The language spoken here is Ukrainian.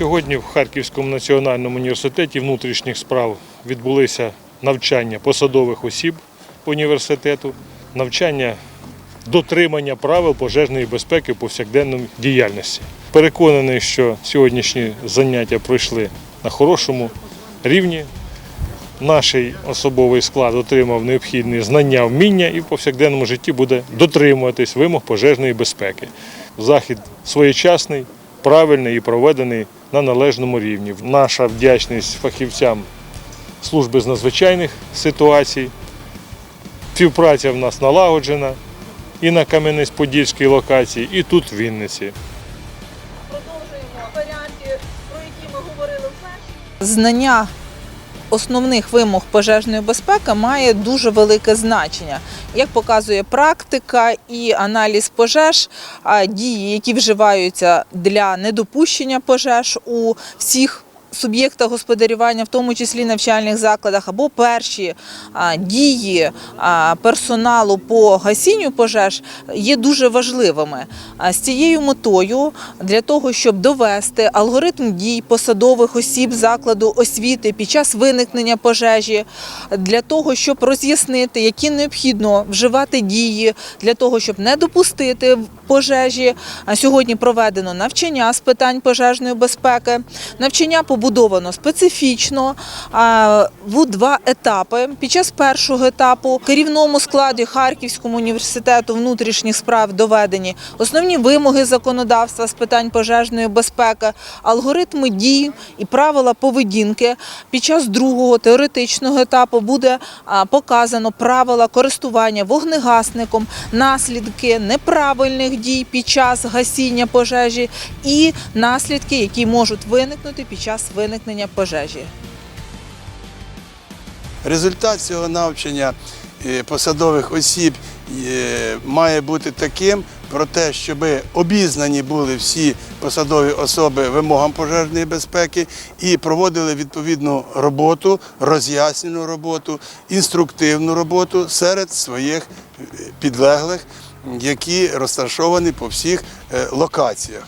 Сьогодні в Харківському національному університеті внутрішніх справ відбулися навчання посадових осіб університету, навчання дотримання правил пожежної безпеки в повсякденній діяльності. Переконаний, що сьогоднішні заняття пройшли на хорошому рівні. Наш особовий склад отримав необхідні знання, вміння і в повсякденному житті буде дотримуватись вимог пожежної безпеки. Захід своєчасний, правильний і проведений на належному рівні. Наша вдячність фахівцям служби з надзвичайних ситуацій. Співпраця в нас налагоджена і на Кам'янець-Подільській локації, і тут в Вінниці. Продовжуємо варіанти, про які ми говорили вперше. знання основних вимог пожежної безпеки має дуже велике значення. Як показує практика і аналіз пожеж, дії, які вживаються для недопущення пожеж у всіх. Суб'єктах господарювання, в тому числі навчальних закладах, або перші дії персоналу по гасінню пожеж є дуже важливими. З цією метою для того, щоб довести алгоритм дій посадових осіб закладу освіти під час виникнення пожежі, для того, щоб роз'яснити, які необхідно вживати дії для того, щоб не допустити пожежі. Сьогодні проведено навчання з питань пожежної безпеки. Навчання побудовано специфічно в два етапи. Під час першого етапу керівному складі Харківському університету внутрішніх справ доведені основні вимоги законодавства з питань пожежної безпеки, алгоритми дій і правила поведінки. Під час другого теоретичного етапу буде показано правила користування вогнегасником, наслідки неправильних дій під час гасіння пожежі і наслідки, які можуть виникнути під час виникнення пожежі. Результат цього навчання е, посадових осіб е, має бути таким про те, щоб обізнані були всі посадові особи вимогам пожежної безпеки і проводили відповідну роботу, роз'яснену роботу, інструктивну роботу серед своїх е, підлеглих, які розташовані по всіх локаціях.